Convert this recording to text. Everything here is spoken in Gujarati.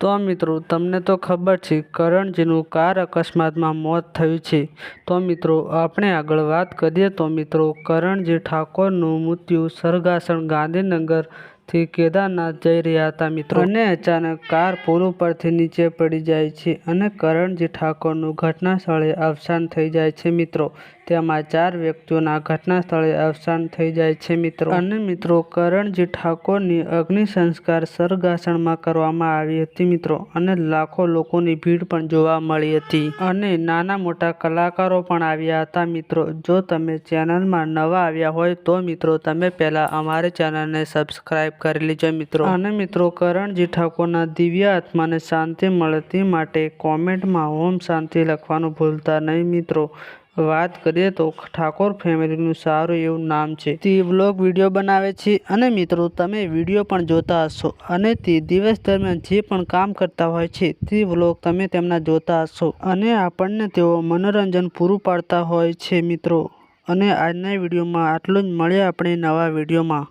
તો મિત્રો, તમને તો ખબર છે, કરણજીનું કાર અકસ્માતમાં મોત થયું છે. તો મિત્રો, આપણે આગળ વાત કરીએ તો મિત્રો, કરણજી ઠાકોરનું મૃત્યુ સરગાસણ ગાંધીનગરથી કેદારનાથ જઈ રહ્યા હતા મિત્રો. અને અચાનક કાર પુલ ઉપરથી નીચે પડી જાય છે અને કરણજી ઠાકોરનું ઘટના સ્થળે અવસાન થઈ જાય છે મિત્રો. તેમાં ચાર વ્યક્તિઓના ઘટના સ્થળે અવસાન થઈ જાય છે મિત્રો. અને મિત્રો, કરણજી ઠાકોરની અગ્નિ સંસ્કાર સરગાસણમાં કરવામાં આવી હતી મિત્રો અને લાખો લોકોની ભીડ પણ જોવા મળી હતી. અને નાના મોટા કલાકારો પણ આવ્યા હતા મિત્રો. જો તમે ચેનલમાં નવા આવ્યા હોય તો મિત્રો, તમે પહેલા અમારી ચેનલને સબસ્ક્રાઇબ કરી લેજો મિત્રો? અને મિત્રો કરણજી ઠાકોરના દિવ્ય આત્માને શાંતિ મળતી માટે કોમેન્ટમાં ઓમ શાંતિ લખવાનું ભૂલતા નહીં મિત્રો. વાત કરીએ તો ઠાકોર ફેમિલીનું સારું એવું નામ છે. તે વ્લોગ વીડિયો બનાવે છે અને મિત્રો, તમે વીડિયો પણ જોતા હશો અને તે દિવસ દરમિયાન જે પણ કામ કરતા હોય છે તે વ્લોગ તમે તેમના જોતા હશો અને આપણને તેઓ મનોરંજન પૂરું પાડતા હોય છે મિત્રો. અને આજના વિડીયોમાં આટલું જ. મળીએ આપણે નવા વિડીયોમાં.